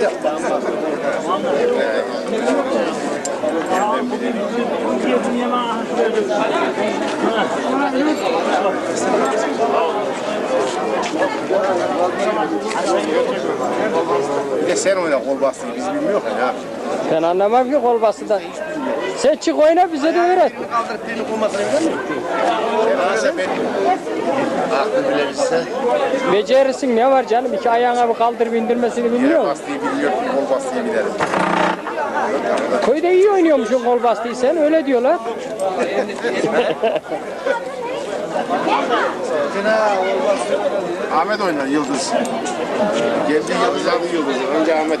de... Bir de sen oyna kol bastığı biz bilmiyoruz ya. Ben anlamam ki kol bastığı. Sen çık oyna bize de öğret. Kaldırıp birini koymasını bilir ben aklı bile bilse. Becerirsin ne var canım? İki ayağına bir kaldır bindirmesini bilmiyor musun? bastıyı bilmiyor, kol bastıyı giderim. Köyde iyi oynuyormuşsun kol bastıyı sen öyle diyorlar. Ahmet oynar Yıldız. Geldi Yıldız adı Yıldız. Önce Ahmet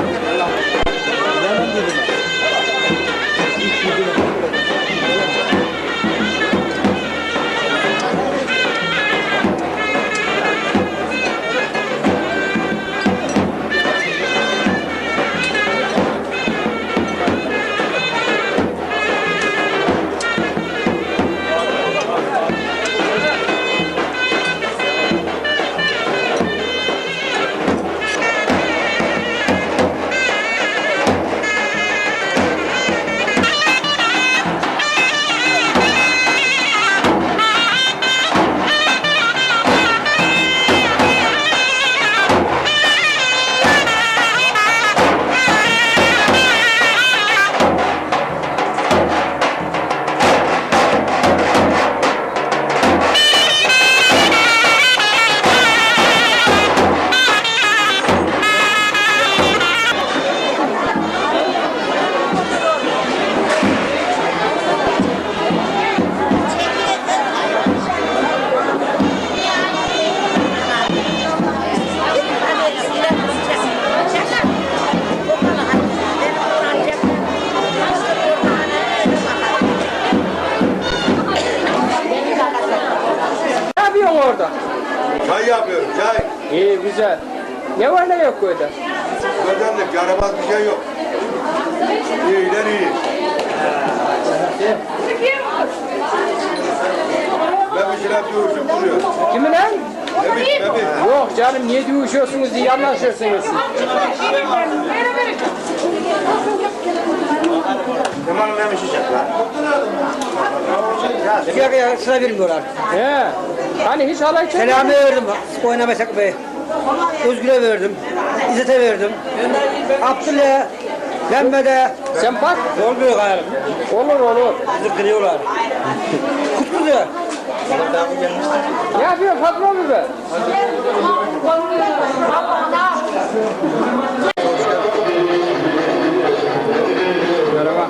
Ne var ne yok köyde? Kazandık yaramaz bir şey yok. İyiden iyi. Ben bir şeyler dövüşüp duruyor. Kimi lan? Mehmet, Mehmet. Yok canım niye dövüşüyorsunuz diye anlaşırsınız siz. Fiyakaya sıra vermiyorlar. He. Hani hiç halay çekmedin. Selami verdim, oynamasak be. Özgür'e verdim. İzzet'e verdim. Abdül'e Pembede. Sen bak. Olmuyor gayrı. Olur olur. Bizi kırıyorlar. Kutlu diyor. Ne yapıyor patron bize? Merhaba.